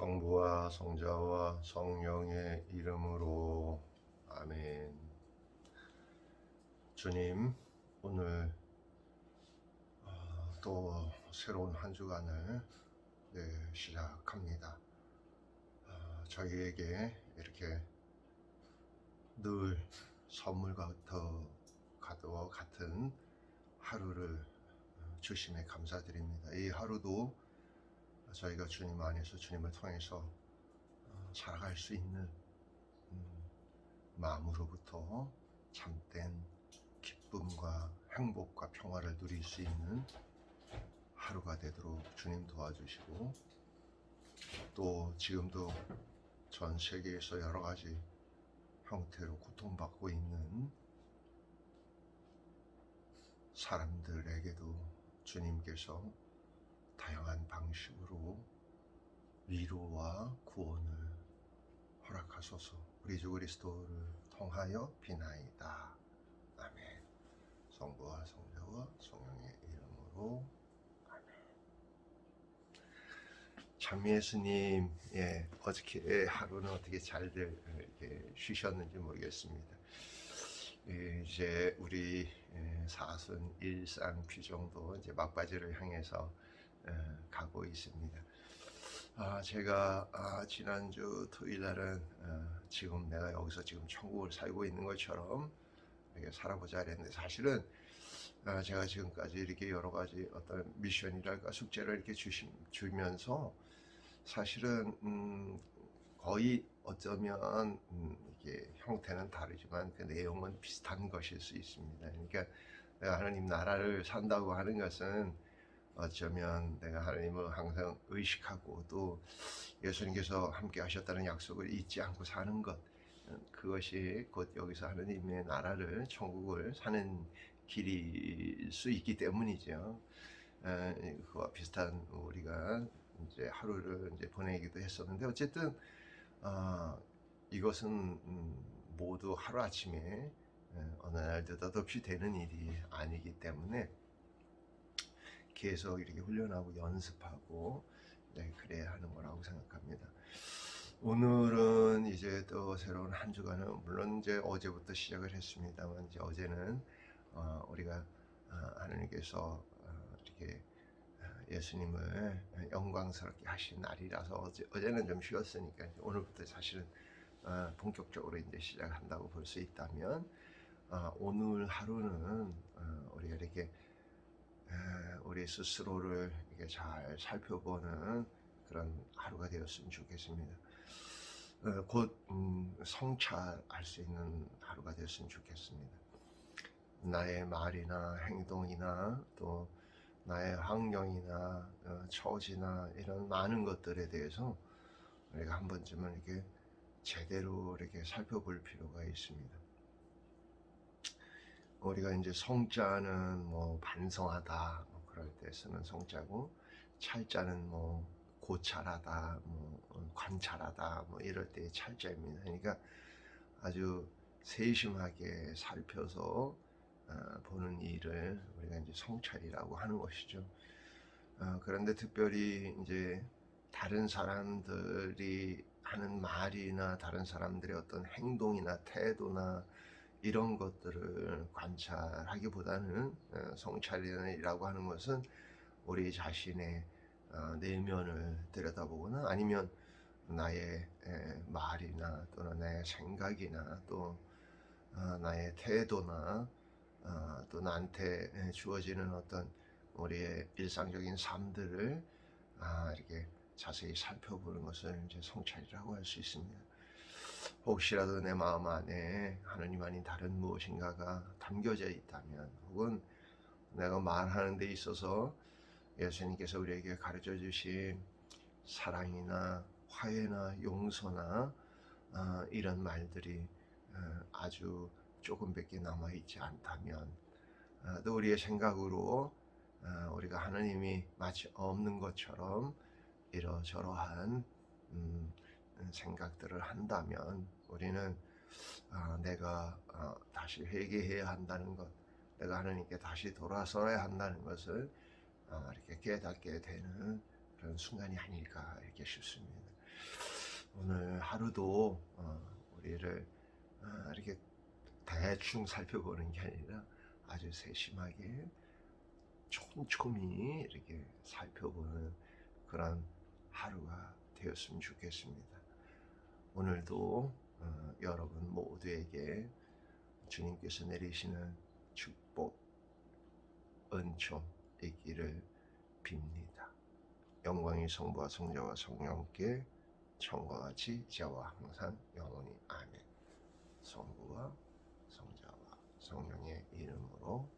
성부와 성자와 성령의 이름으로 아멘. 주님, 오늘 어, 또 새로운 한 주간을 네, 시작합니다. 어, 저희에게 이렇게 늘 가도 같은 하루를 주심에 감사드립니다. 이 하루도 저희가 주님 안에서 주님을 통해서 어, 살아갈 수 있는 음, 마음으로부터 참된 기쁨과 행복과 평화를 누릴 수 있는 하루가 되도록 주님 도와주시고 또 지금도 전 세계에서 여러 가지 형태로 고통받고 있는 사람들에게도 주님께서 다양한 방식으로 위로와 구원을 허락하소서 우리 주 그리스도를 통하여 비나이다. 아멘. 성부와 성자와 성령의 이름으로 아멘. 참 예수님, 예, 어저께 하루는 어떻게 잘들 쉬셨는지 모르겠습니다. 예, 이제 우리 예, 사순 일상 규정도 이제 막바지를 향해서 예, 가고 있습니다. 아, 제가 아, 지난주 토요일 날은 어, 지금 내가 여기서 지금 천국을 살고 있는 것처럼 이렇게 살아보자 했는데 사실은 아, 제가 지금까지 이렇게 여러 가지 어떤 미션이랄까 숙제를 이렇게 주시, 주면서 사실은 음, 거의 어쩌면 음, 이게 형태는 다르지만 그 내용은 비슷한 것일 수 있습니다. 그러니까 내가 하나님 나라를 산다고 하는 것은 어쩌면 내가 하나님을 항상 의식하고 또 예수님께서 함께 하셨다는 약속을 잊지 않고 사는 것 그것이 곧 여기서 하나님의 나라를 천국을 사는 길일 수 있기 때문이죠. 에, 그와 비슷한 우리가 이제 하루를 이제 보내기도 했었는데 어쨌든 아, 이것은 음, 모두 하루 아침에 에, 어느 날 느닷없이 되는 일이 아니기 때문에 계속 이렇게 훈련하고 연습하고 네, 그래야 하는 거라고 생각합니다. 오늘은 이제 또 새로운 한 주간은 물론 이제 어제부터 시작을 했습니다만 이제 어제는 어, 우리가 어, 하나님께서 어, 이렇게 어, 예수님을 영광스럽게 하신 날이라서 어제, 어제는 좀 쉬었으니까 오늘부터 사실은 어, 본격적으로 이제 시작한다고 볼 수 있다면 어, 오늘 하루는 어, 우리가 이렇게 에, 우리 스스로를 이렇게 잘 살펴보는 그런 하루가 되었으면 좋겠습니다. 어, 곧 음, 성찰할 수 있는 하루가 되었으면 좋겠습니다. 나의 말이나 행동이나 또 나의 환경이나 어, 처지나 이런 많은 것들에 대해서 우리가 한 번쯤은 이렇게 제대로 이렇게 살펴볼 필요가 있습니다. 우리가 이제 성자는 뭐 반성하다 뭐 그럴 때 쓰는 성자고 찰자는 뭐 고찰하다 뭐 관찰하다 뭐 이럴 때의 찰자입니다. 그러니까 아주 세심하게 살펴서 어, 보는 일을 우리가 이제 성찰이라고 하는 것이죠. 어, 그런데 특별히 이제 다른 사람들이 하는 말이나 다른 사람들의 어떤 행동이나 태도나 이런 것들을 관찰하기보다는 어, 성찰이라고 하는 것은 우리 자신의 어, 내면을 들여다보거나 아니면 나의 에, 말이나 또는 나의 생각이나 또 어, 나의 태도나 어, 또 나한테 에, 주어지는 어떤 우리의 일상적인 삶들을 아, 이렇게 자세히 살펴보는 것을 이제 성찰이라고 할 수 있습니다. 혹시라도 내 마음 안에 하느님 아닌 다른 무엇인가가 담겨져 있다면 혹은 내가 말하는 데 있어서 예수님께서 우리에게 가르쳐 주신 사랑이나 화해나 용서나 어, 이런 말들이 어, 아주 조금밖에 남아 있지 않다면 어, 또 우리의 생각으로 어, 우리가 하나님이 마치 없는 것처럼 이러저러한 음, 생각들을 한다면 우리는 아, 내가 아, 다시 회개해야 한다는 것, 내가 하나님께 다시 돌아서야 한다는 것을 아, 이렇게 깨닫게 되는 그런 순간이 아닐까 이렇게 싶습니다. 오늘 하루도 어, 우리를 어, 이렇게 대충 살펴보는 게 아니라 아주 세심하게 촘촘히 이렇게 살펴보는 그런 하루가 되었으면 좋겠습니다. 오늘도 어, 여러분 모두에게 주님께서 내리시는 축복, 은총 있기를 빕니다. 영광이 성부와 성자와 성령께 청과 같이 이제와 항상 영원히 아멘. 성부와 성자와 성령의 이름으로